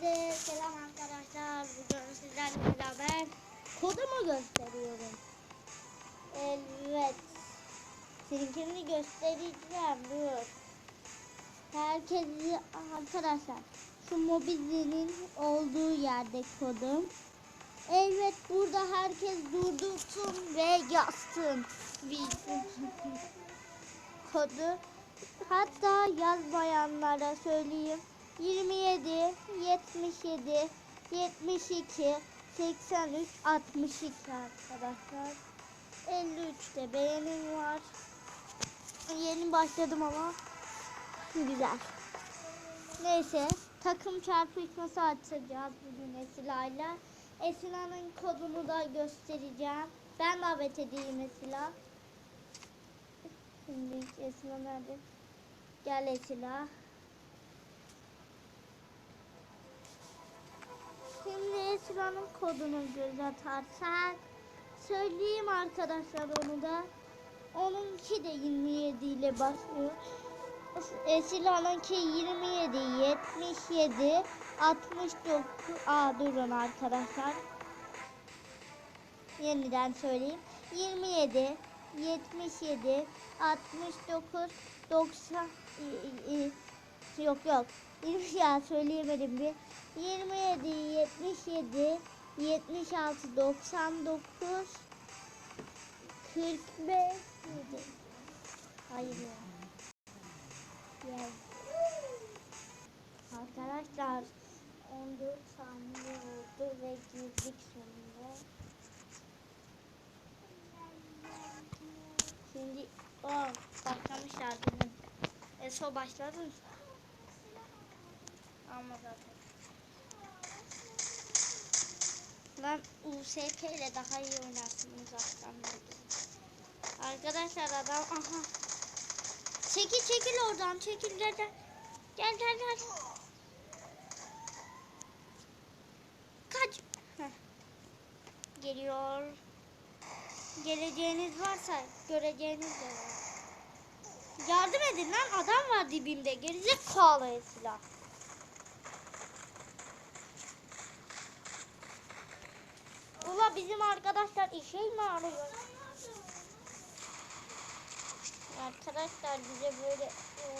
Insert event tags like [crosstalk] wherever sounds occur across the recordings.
Herkese selam arkadaşlar. Bugün sizlerle beraber kodumu gösteriyorum. Evet. Seninkini göstereceğim. Dur. Herkese arkadaşlar şu mobilinin olduğu yerde kodum. Evet burada herkes durdursun ve yazsın. Kodu hatta yazmayanlara söyleyeyim. 27 77 72 83 62 arkadaşlar. 53'te beğenim var. Yeni başladım ama güzel. Neyse takım çarpışması açacağız bugün Esila'yla. Esila'nın kodunu da göstereceğim. Ben davet edeyim Esila. Şimdi Esila nerede? Gel Esila. Şimdi Esila'nın kodunu göz atarsak söyleyeyim arkadaşlar onu da. Onunki de 27 ile başlıyor. Esila'nınki 27, 77, 69. Aa durun arkadaşlar. Yeniden söyleyeyim. 27, 77, 69, 90 i- i- yok yok. [laughs] Ya söyleyemedim bir. 27, 77, 76, 99, 45, yedi. Hayır ya. Gel. Arkadaşlar 14 saniye oldu ve girdik sonunda. Şimdi o başlamışlar bizim. Eso başladı mı? Ama zaten. Ben USP ile daha iyi oynarsın uzaktan. Arkadaşlar adam aha. Çekil çekil oradan çekil gel gel. Gel gel. Kaç. Heh. Geliyor. Geleceğiniz varsa göreceğiniz de var. Yardım edin lan adam var dibimde. Gelecek koalaya silah. Bizim arkadaşlar işe mi arıyor? Arkadaşlar bize böyle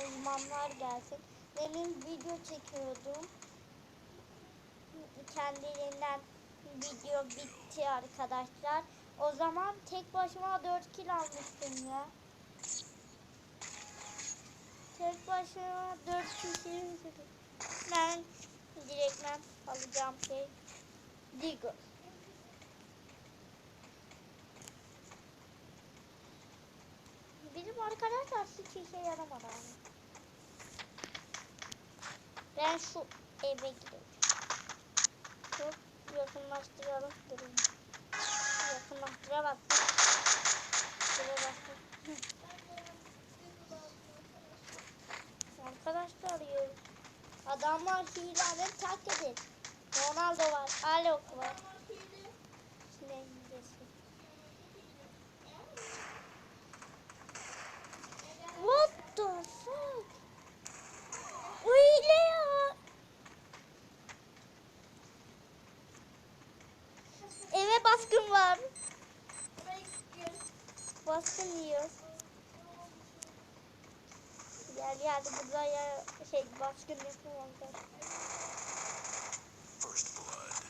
uzmanlar gelsin. Benim video çekiyordum. Kendiliğinden video bitti arkadaşlar. O zaman tek başıma 4 kilo almıştım ya. Tek başıma 4 kişi Ben direktmen alacağım şey Digger. Bizim arkadaşlar hiç işe yaramadı abi. Ben şu eve gidiyorum. Çok yakınlaştıralım. Durun. Yakınlaştıramazsın. Şuraya bastım. Hı. Arkadaşlar ya. Adamlar hileleri terk edin. Ronaldo var. Alok var. Ne hilesi? What the fuck? O hile ya. Eve baskın var. Baskın yiyor. Gel gel burada ya şey baskın yapamam. First blood.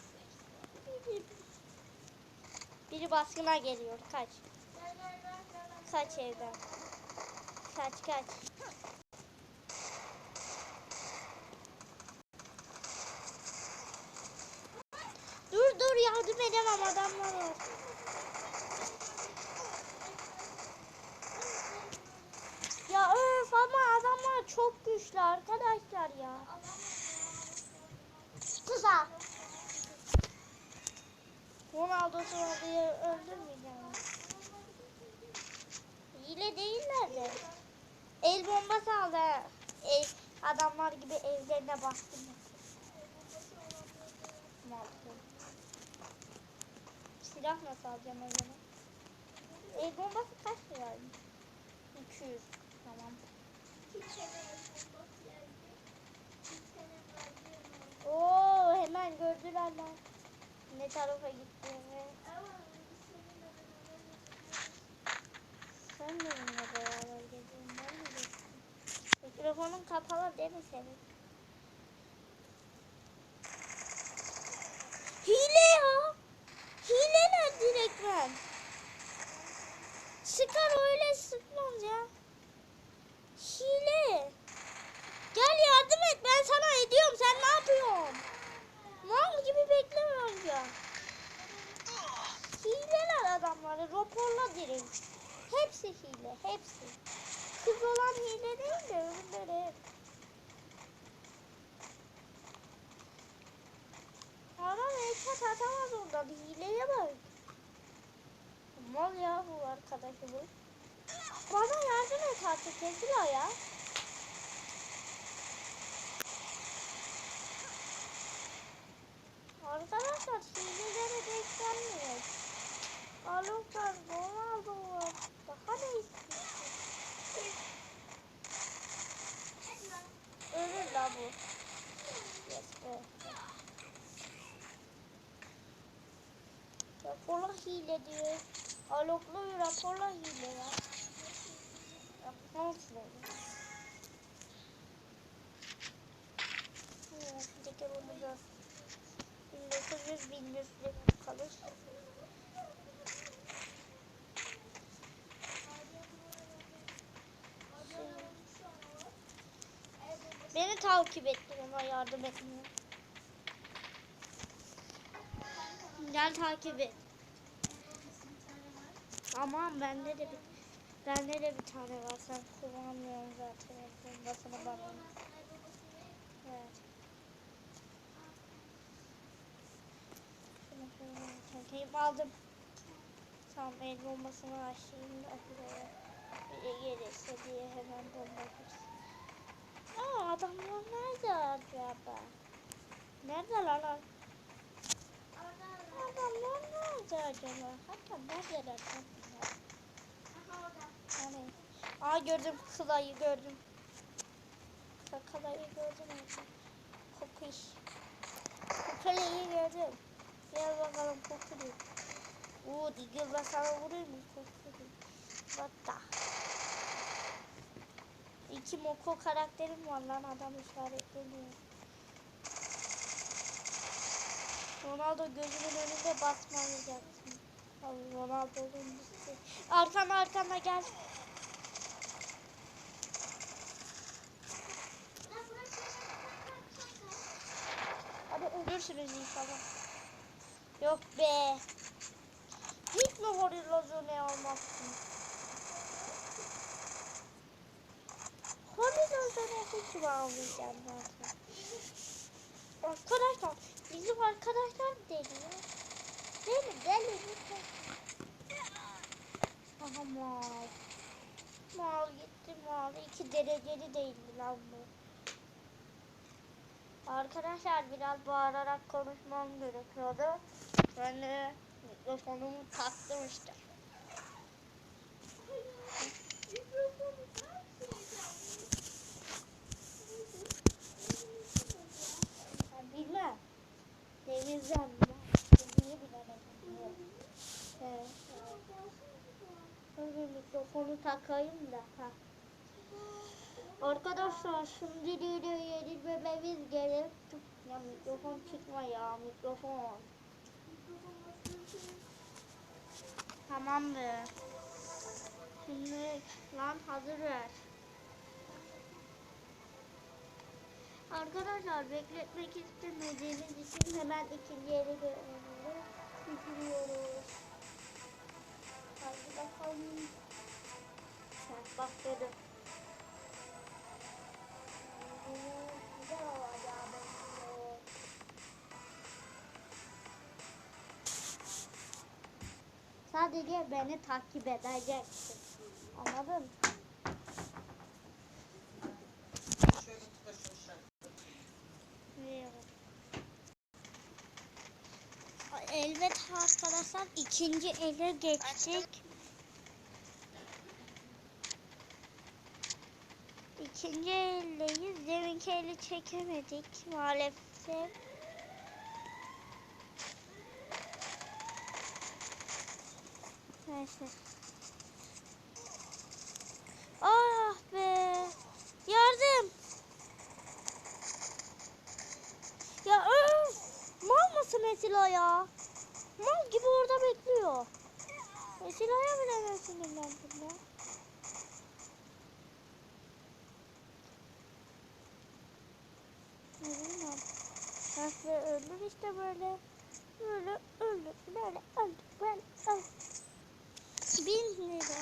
Biri baskına geliyor. Kaç. Kaç evden. Kaç kaç. Dur dur edemem adamlar var. Ya öf ama adamlar çok güçlü arkadaşlar ya. Tuzak. Ronaldo'su var diye öldürmeyeceğim. Hile değiller de. El bombası aldı. El, adamlar gibi evlerine bastım. Silah nasıl alacağım o zaman? El bombası kaç liraymış? 200. Tamam. Oo söylerler. Ne tarafa gittiğimi. Sen benimle beraber geziyorsun. Mikrofonun kapalı değil mi senin? Hile ya. Hileler direktmen. Sıkar öyle sıkmaz ya. Hile. Gel yardım et ben sana ediyorum sen ne yapıyorsun? Mal gibi beklemiyorum ya. Hileler adamları raporla direkt. Hepsi hile hepsi. Kız olan hile değil de öbürleri. Adam headshot atamaz oradan hileye bak. Mal ya bu arkadaşı bu. Bana yardım et artık Tesla ya. Arkadaşlar hilelere beklenmiyor. Aloklar, Ronaldo var. Daha ne istiyorsun? Ölür la bu. Yes be. Raporla hile diyor. Aloklu raporla hile ya. Yapmazsın öyle. Evet, Dike bunu da 1900 bin lira kalır. Beni takip ettin ama yardım etmiyor. Gel takip et. Aman bende de bir bende de bir tane var. Sen kullanmıyorsun zaten. Bombasını bana. Evet. Çekeyim aldım. Tamam el bombasını açayım da buraya. Biri gelirse diye hemen bomba girsin. Aa adamlar nerede acaba? Nerede lan? Adamlar nerede acaba? Hatta neredeler? Aa gördüm kılayı gördüm. Kakalayı gördüm. Kokuş. Kokulayı gördüm. Gel bakalım kokulu. Oo Deagle'la sana vurayım mı kokulu? Hatta. İki Moko karakterim var lan adam işaretleniyor. Ronaldo gözümün önünde basmayacaksın. Abi Ronaldo'nun gitti. Arkana arkana gel. Ölürsünüz inşallah. Yok be. Hiç mi horizontale ne olmazsın? Horizontale hiç mi almayacağım zaten? Arkadaşlar bizim arkadaşlar deli ya. Deli deli lütfen. Aha mal. Mal gitti mal. İki dereceli değildi lan bu. Arkadaşlar biraz bağırarak konuşmam gerekiyordu. Ben de mikrofonumu taktım işte. Bilmem. Denizden bilmem. Niye bilemedim? Evet. Önce mikrofonu takayım da. Ha. Arkadaşlar şimdi video yenilmememiz gerek. Ya mikrofon çıkma ya mikrofon. Tamam be. Şimdi lan hazır ver. Arkadaşlar bekletmek istemediğimiz için hemen ikinci yere gönderiyoruz. Bitiriyoruz. Hadi bakalım. Bak bak dedim. Sadece beni takip edeceksin. Anladın mı? Evet arkadaşlar ikinci ele geçtik. ikinci eldeyiz. Deminki eli çekemedik maalesef. Neyse. Ah be. Yardım. Ya öf. Mal mısın Esila ya? Mal gibi orada bekliyor. Esila'ya bile ben sinirlendim ya. Ve öldür işte böyle. Böyle öldür. Böyle öldür. Böyle öldür. Bin lira.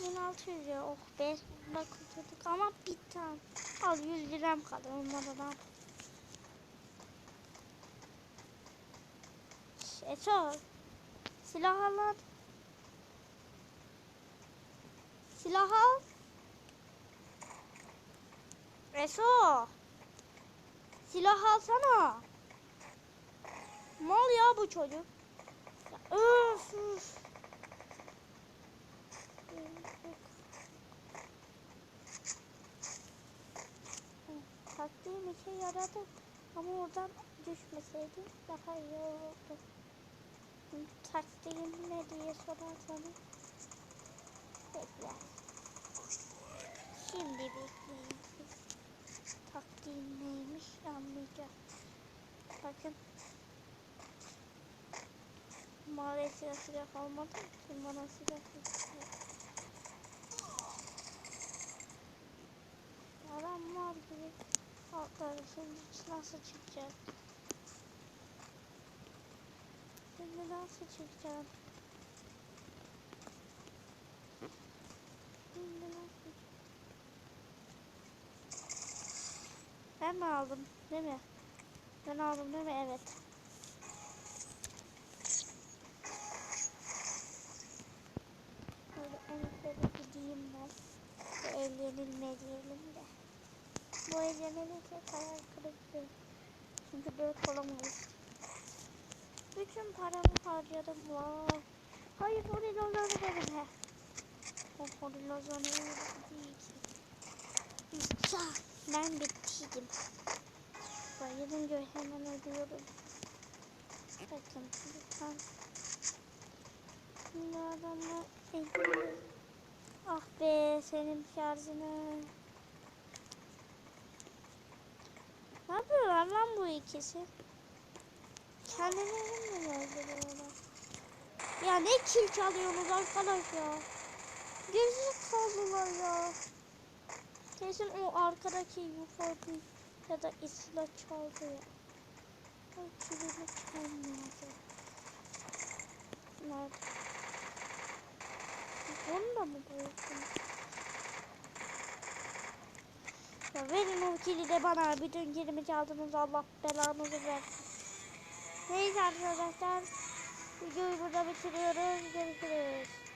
1600 lira. Oh be. Bak kurtulduk ama bir tane. Al 100 liram kaldı. Olmadı lan. Eto. Silah al. Silah al. Eso. Silah alsana. Mal ya bu çocuk. Ya, öf öf. Taktiğim işe yaradı. Ama oradan düşmeseydi daha iyi olurdu. Taktiğim ne diye sorarsanız. Bekle. Şimdi bekleyin Taktiğim neymiş anlayacağız. Bakın. Maalesef silah almadım. Kim bana silah istiyor? Adam var gibi. Altları şimdi nasıl çıkacak? Şimdi nasıl çıkacağım? Şimdi nasıl Ben mi aldım? Değil mi? Ben aldım değil mi? Evet. Böyle en yukarı gideyim ben. Bu evlenilme diyelim de. Bu evlenilirse karar kırıklığı. Çünkü dört olamayız. Bütün paramı harcadım. Wow. Hayır horilozları verin he. O horilozları değil ki. Ya, bittiydim. Bayılınca hemen ödüyorum. Bakın lütfen. Şimdi adamı ediyorum. Ah be senin şarjını. Ne yapıyorlar lan bu ikisi? Kendilerini mi öldürüyorlar? Ya ne kil çalıyorsunuz arkadaş ya? Gezik kaldılar ya. Kesin o arkadaki yukarı ya da isla çaldı ya. O kilini çalmıyordu. Nerede? Onu da mı boyutun? Ya verin o kili de bana. Bütün kilimi çaldınız. Allah belanızı versin. Neyse arkadaşlar. Videoyu burada bitiriyoruz. Görüşürüz.